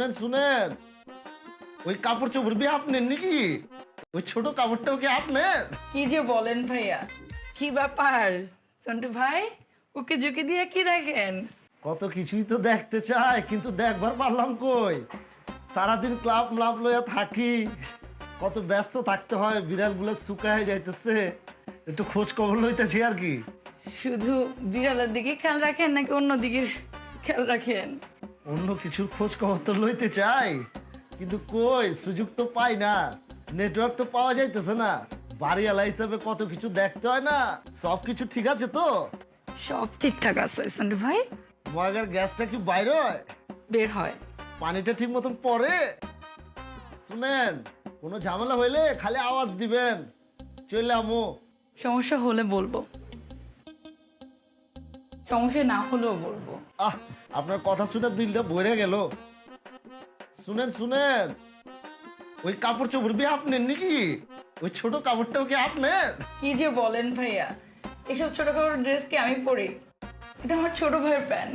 শুনেন শুনেন। ওই কাপড় চোপড় বি আপনার নাকি? ওই ছোট কাপড়টাও কি আপনার? কি যে বলেন ভাইয়া কি ব্যাপার? সন্টু ভাই ওকে ঝুঁকি দিয়ে কি দেখেন? কত কিছুই তো দেখতে চাই কিন্তু দেখবার পারলাম কই? সারাদিন ক্লাব ম্লাব লইয়া থাকি কত ব্যস্ত থাকতে হয় বিড়ালগুলো শুকায় যাইতেছে। একটু খোঁজ খবর লইতেছি আর কি। শুধু বিড়ালের দিকে খেয়াল রাখেন নাকি অন্য দিকে খেয়াল রাখেন? অন্য কিছুর খোঁজ খবর তো লইতে চাই। কিন্তু কই সুযোগ তো পাই না। নেটওয়ার্ক তো পাওয়া যাইতেছে না। বাড়িওয়ালা হিসাবে কত কিছু দেখতে হয় না। সব কিছু ঠিক আছে তো? সব ঠিকঠাক আছে সন্টু ভাই। ময়গার গ্যাসটা কি বাইরে হয়? বের হয়। পানিটা ঠিক মতন পড়ে? শুনেন কোনো ঝামেলা হইলে খালি আওয়াজ দিবেন। চলে আমো। সমস্যা হলে বলব। সমস্যা না হলেও বলব। আহ আপনার কথা শুনে দিলটা ভরে গেল। শুনেন শুনেন। ওই কাপড় চোপড় বি আপনার নাকি? ওই ছোট কাপড়টাও কি আপনি কি যে বলেন ভাইয়া এসব ছোট কাপড় ড্রেস কি আমি পরি? এটা আমার ছোট ভাইয়ের প্যান্ট।